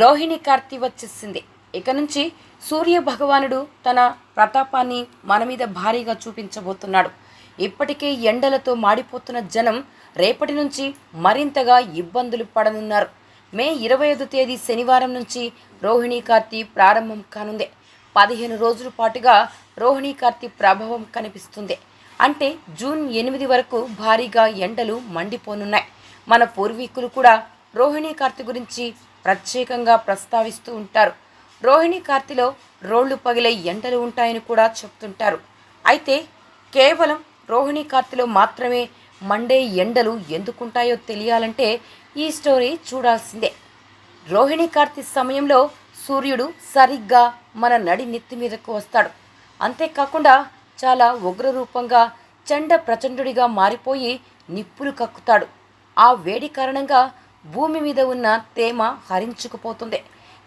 రోహిణి కార్తీ వచ్చేసింది. ఇక నుంచి సూర్య భగవానుడు తన ప్రతాపాన్ని మన మీద భారీగా చూపించబోతున్నాడు. ఇప్పటికే ఎండలతో మాడిపోతున్న జనం రేపటి నుంచి మరింతగా ఇబ్బందులు పడనున్నారు. మే ఇరవై ఐదు తేదీ శనివారం నుంచి రోహిణి కార్తీ ప్రారంభం కానుంది. పదిహేను రోజుల పాటుగా రోహిణి కార్తీ ప్రభావం కనిపిస్తుంది. అంటే జూన్ ఎనిమిది వరకు భారీగా ఎండలు మండిపోనున్నాయి. మన పూర్వీకులు కూడా రోహిణి కార్తీ గురించి ప్రత్యేకంగా ప్రస్తావిస్తూ ఉంటారు. రోహిణి కార్తిలో రోళ్ళు పగిలే ఎండలు ఉంటాయని కూడా చెప్తుంటారు. అయితే కేవలం రోహిణి కార్తిలో మాత్రమే మండే ఎండలు ఎందుకుంటాయో తెలియాలంటే ఈ స్టోరీ చూడాల్సిందే. రోహిణి కార్తి సమయంలో సూర్యుడు సరిగ్గా మన నడి నెత్తి మీదకు వస్తాడు. అంతేకాకుండా చాలా ఉగ్రరూపంగా చండ ప్రచండుడిగా మారిపోయి నిప్పులు కక్కుతాడు. ఆ వేడి కారణంగా భూమి మీద ఉన్న తేమ హరించుకుపోతుంది.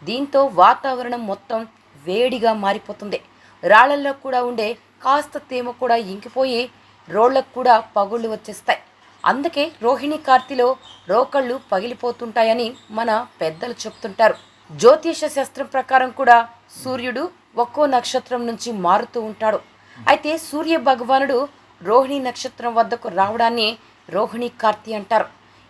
దీంతో వాతావరణం మొత్తం వేడిగా మారిపోతుంది. రాళ్ళల్లో కూడా ఉండే కాస్త తేమ కూడా ఇంకిపోయి రోళ్ళకు కూడా పగుళ్ళు వచ్చేస్తాయి. అందుకే రోహిణి కార్తిలో రోకళ్ళు పగిలిపోతుంటాయని మన పెద్దలు చెప్తుంటారు. జ్యోతిష శాస్త్రం ప్రకారం కూడా సూర్యుడు ఒక్కో నక్షత్రం నుంచి మారుతూ ఉంటాడు. అయితే సూర్య భగవానుడు రోహిణి నక్షత్రం వద్దకు రావడాన్ని రోహిణి కార్తి అంటారు.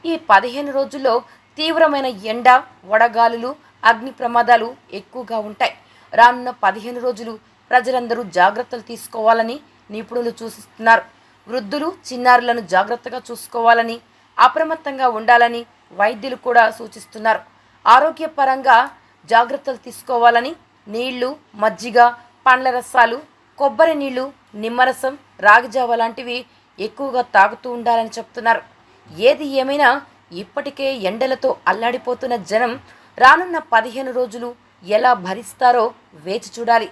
ఈ పదిహేను రోజుల్లో తీవ్రమైన ఎండ వడగాలులు అగ్ని ప్రమాదాలు ఎక్కువగా ఉంటాయి. రానున్న పదిహేను రోజులు ప్రజలందరూ జాగ్రత్తలు తీసుకోవాలని నిపుణులు సూచిస్తున్నారు. వృద్ధులు చిన్నారులను జాగ్రత్తగా చూసుకోవాలని అప్రమత్తంగా ఉండాలని వైద్యులు కూడా సూచిస్తున్నారు. ఆరోగ్యపరంగా జాగ్రత్తలు తీసుకోవాలని నీళ్ళు మజ్జిగ పండ్ల రసాలు కొబ్బరి నీళ్ళు నిమ్మరసం రాగిజావ లాంటివి ఎక్కువగా తాగుతూ ఉండాలని చెప్తున్నారు. ఏది ఏమైనా ఇప్పటికే ఎండలతో అల్లాడిపోతున్న జనం రానున్న పదిహేను రోజులు ఎలా భరిస్తారో వేచి చూడాలి.